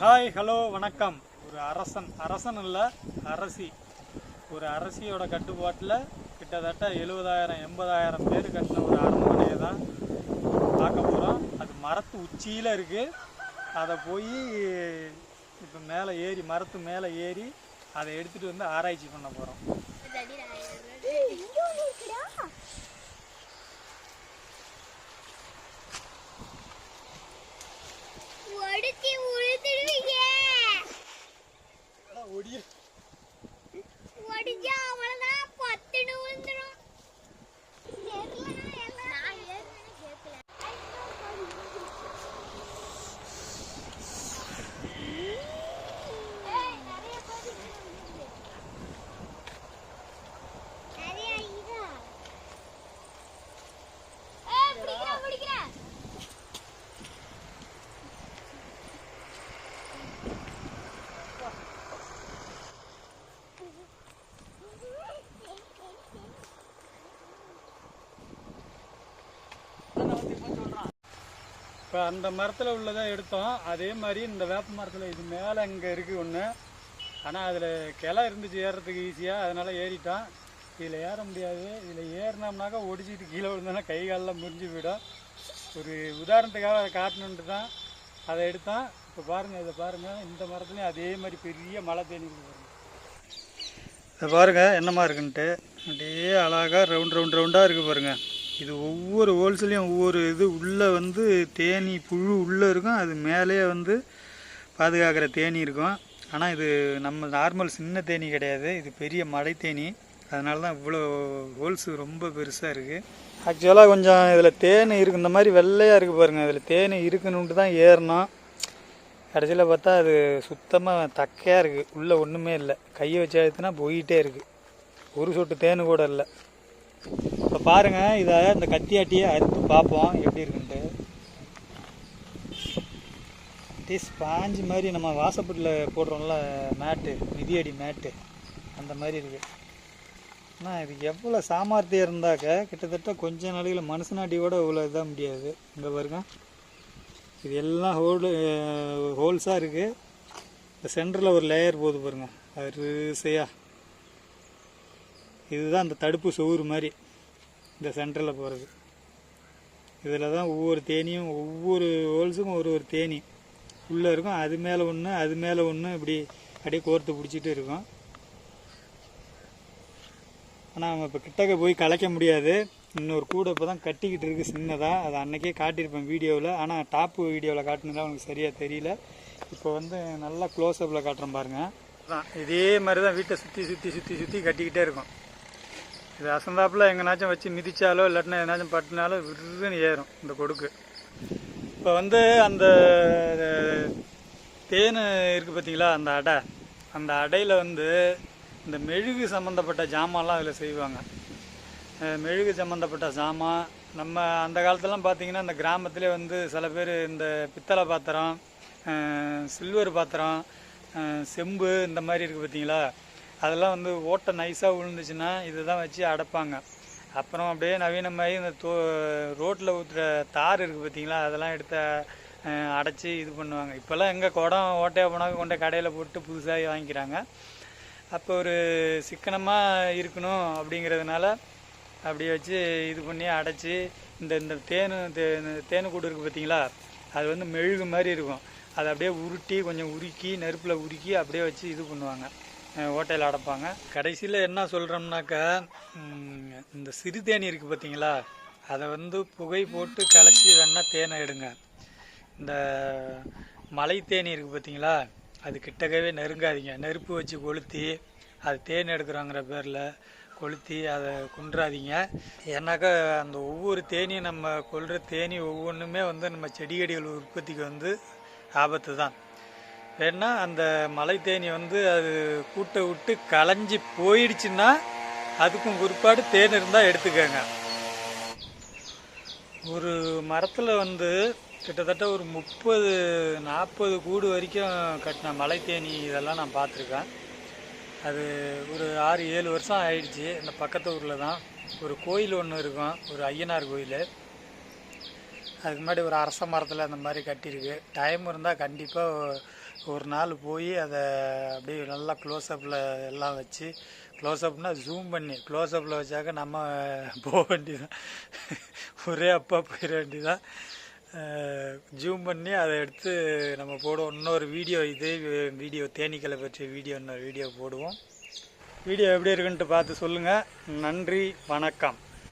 Hi hello வணக்கம். ஒரு அரசன் அரசன் இல்லை அரசி. ஒரு அரசியோட கட்டுப்பாட்டில் கிட்டத்தட்ட எழுபதாயிரம் எண்பதாயிரம் பேர் கட்டின ஒரு அரண்மனையை தான் பார்க்க போகிறோம் அது மரத்து உச்சியில் இருக்குது அதை போய் இப்போ மேலே ஏறி மரத்து மேலே ஏறி அதை எடுத்துகிட்டு வந்து ஆராய்ச்சி பண்ண போகிறோம் ஒடுத்தி இப்போ அந்த மரத்தில் உள்ளதை எடுத்தோம். அதே மாதிரி இந்த வேப்ப மரத்தில் இது மேலே இங்கே இருக்குது ஒன்று ஆனால் அதில் கிளை இருந்துச்சு ஏறுறதுக்கு ஈஸியாக அதனால் ஏறிட்டோம். இதில் ஏற முடியாது. இதில் ஏறினோம்னாக்கா ஒடிச்சிட்டு கீழே விழுந்தோன்னா கை காலெல்லாம் முறிஞ்சு போயிடும். ஒரு உதாரணத்துக்காக அதை காட்டணுன்ட்டு தான் அதை எடுத்தோம். இப்போ பாருங்கள் இதை பாருங்கள் இந்த மரத்துலேயும் அதே மாதிரி பெரிய மழை தேனி பாருங்கள் பாருங்க. இதை பாருங்கள் என்னமா இருக்குன்ட்டு. அப்படியே அழகாக ரவுண்ட் ரவுண்ட் ரவுண்டாக இருக்குது பாருங்கள் இது ஒவ்வொரு ஹோல்சேலையும் ஒவ்வொரு இது உள்ளே வந்து தேனி புழு உள்ளே இருக்கும். அது மேலேயே வந்து பாதுகாக்கிற தேனி இருக்கும். ஆனால் இது நம்ம நார்மல் சின்ன தேனி கிடையாது. இது பெரிய மடை தேனி. அதனால தான் இவ்வளோ ஹோல்ஸ் ரொம்ப பெருசாக இருக்குது ஆக்சுவலாக கொஞ்சம் இதில் தேன் இருக்கு. இந்த மாதிரி வெள்ளையாக இருக்குது பாருங்கள் இதில் தேன் இருக்குன்னுட்டு தான் ஏறினோம் கடைசியில் பார்த்தா அது சுத்தமாக தக்கையாக இருக்குது உள்ளே ஒன்றுமே இல்லை. கையை வச்சு அழுத்தினா போயிட்டே இருக்குது ஒரு சொட்டு தேன் கூட இல்லை. இப்போ பாருங்கள் இதை இந்த கத்தியாட்டியே அறுத்து பார்ப்போம் எப்படி இருக்குன்ட்டு. டீ ஸ்பாஞ்சு மாதிரி நம்ம வாசப்பட்டில் போடுறோம்ல மேட்டு மிதியடி மேட்டு அந்த மாதிரி இருக்குது ஆனால் இது எவ்வளோ சாமர்த்தியம் இருந்தாக்க கிட்டத்தட்ட கொஞ்ச நாளையில் மனுஷனாட்டியோட இவ்வளோ இதாக முடியாது. இங்கே பாருங்க. இது எல்லாம் ஹோல் ஹோல்ஸாக இருக்குது இந்த சென்டரில் ஒரு லேயர் போகுது பாருங்க. வரிசையாக இதுதான் அந்த தடுப்பு சுவுறு மாதிரி. இந்த சென்டரில் போகிறது இதில் தான் ஒவ்வொரு தேனியும் ஒவ்வொரு ஹோல்ஸுக்கும் ஒரு ஒரு தேனி. உள்ளே இருக்கும் அது மேலே ஒன்று அது மேலே ஒன்று இப்படி அப்படியே கோர்த்து பிடிச்சிட்டு இருக்கும். ஆனால் நம்ம இப்போ கிட்டக்க போய் கலைக்க முடியாது. இன்னொரு கூடை இப்போ தான் கட்டிக்கிட்டு இருக்குது சின்னதாக அதை அன்னைக்கே காட்டியிருப்பேன் வீடியோவில். ஆனால் டாப்பு வீடியோவில் காட்டினதா உனக்கு சரியாக தெரியல. இப்போ வந்து நல்லா க்ளோஸ்அப்பில் காட்டுறேன் பாருங்கள் இதே மாதிரி தான் வீட்டை சுற்றி சுற்றி சுற்றி சுற்றி கட்டிக்கிட்டே இருக்கும். இது அசந்தாப்பில் எங்கேனாச்சும் வச்சு மிதித்தாலோ இல்லாட்டினா எதனாச்சும் பட்டினாலோ விருதுன்னு ஏறும் இந்த கொடுக்கு. இப்போ வந்து அந்த தேன் இருக்குது பார்த்தீங்களா அந்த அடை. அந்த அடையில் வந்து இந்த மெழுகு சம்மந்தப்பட்ட ஜாமான்லாம் அதில் செய்வாங்க. மெழுகு சம்மந்தப்பட்ட சாமான் நம்ம அந்த காலத்துலலாம் பார்த்தீங்கன்னா இந்த கிராமத்திலே வந்து சில பேர் இந்த பித்தளை பாத்திரம் சில்வர் பாத்திரம் செம்பு இந்த மாதிரி இருக்குது பார்த்தீங்களா அதெல்லாம் வந்து ஓட்டை நைஸாக விழுந்துச்சுன்னா இதை தான் வச்சு அடைப்பாங்க. அப்புறம் அப்படியே நவீனமாகி இந்த தோ ரோட்டில் ஊற்றுற தார் இருக்குது பார்த்தீங்களா அதெல்லாம் எடுத்து அடைச்சி இது பண்ணுவாங்க. இப்போல்லாம் எங்கே குடம் ஓட்டையாக போனாக்க கொண்ட கடையில் போட்டு புதுசாக வாங்கிக்கிறாங்க. அப்போ ஒரு சிக்கனமாக இருக்கணும் அப்படிங்கிறதுனால அப்படியே வச்சு இது பண்ணி அடைச்சி இந்த இந்த தேனு தே- தேனு கூடு இருக்குது பார்த்தீங்களா அது வந்து மெழுகு மாதிரி இருக்கும். அதை அப்படியே உருட்டி கொஞ்சம் உருக்கி நெருப்பில் உருக்கி அப்படியே வச்சு இது பண்ணுவாங்க. ஓட்டையில் அடைப்பாங்க. கடைசியில் என்ன சொல்கிறோம்னாக்கா இந்த சிறு தேனி இருக்குது பார்த்தீங்களா அதை வந்து புகை போட்டு கலைச்சி வேணால் தேனை எடுங்க. இந்த மலை தேனி இருக்குது பார்த்தீங்களா அது கிட்டக்கவே நெருங்காதீங்க. நெருப்பு வச்சு கொளுத்தி அது தேன் எடுக்கிறோங்கிற பேரில் கொளுத்தி அதை குன்றாதீங்க. ஏன்னாக்கா அந்த ஒவ்வொரு தேனியும் நம்ம கொள்கிற தேனி ஒவ்வொன்றுமே வந்து நம்ம செடிகடிகள் உற்பத்திக்கு வந்து ஆபத்து தான் ஏன்னா அந்த மலை தேனி வந்து அது கூட்டை விட்டு களைஞ்சி போயிடுச்சுன்னா அதுக்கும் பிற்பாடு தேன் இருந்தால் எடுத்துக்கோங்க. ஒரு மரத்தில் வந்து கிட்டத்தட்ட ஒரு முப்பது நாற்பது கூடு வரைக்கும் கட்டின மலை தேனி இதெல்லாம் நான் பார்த்துருக்கேன். அது ஒரு ஆறு ஏழு வருஷம் ஆயிடுச்சு. இந்த பக்கத்து ஊரில் தான். ஒரு கோயில் ஒன்று இருக்கும். ஒரு ஐயனார் கோயில். அதுக்கு முன்னாடி ஒரு அரச மரத்தில் அந்த மாதிரி கட்டியிருக்கு. டைம் இருந்தால் கண்டிப்பாக ஒரு நாள் போய் அதை அப்படியே நல்லா க்ளோஸ்அப்பில் எல்லாம் வச்சு க்ளோஸ்அப்னா ஜூம் பண்ணி க்ளோஸ்அப்பில் வச்சாக்க நம்ம போக வேண்டியதான் ஒரே அப்பா போயிட வேண்டியதான் ஜூம் பண்ணி அதை எடுத்து நம்ம போடுவோம். இன்னொரு வீடியோ இதே வீடியோ தேனீக்களை பற்றிய வீடியோ இன்னொரு வீடியோ போடுவோம். வீடியோ எப்படி இருக்குன்ட்டு பார்த்து சொல்லுங்கள் நன்றி வணக்கம்.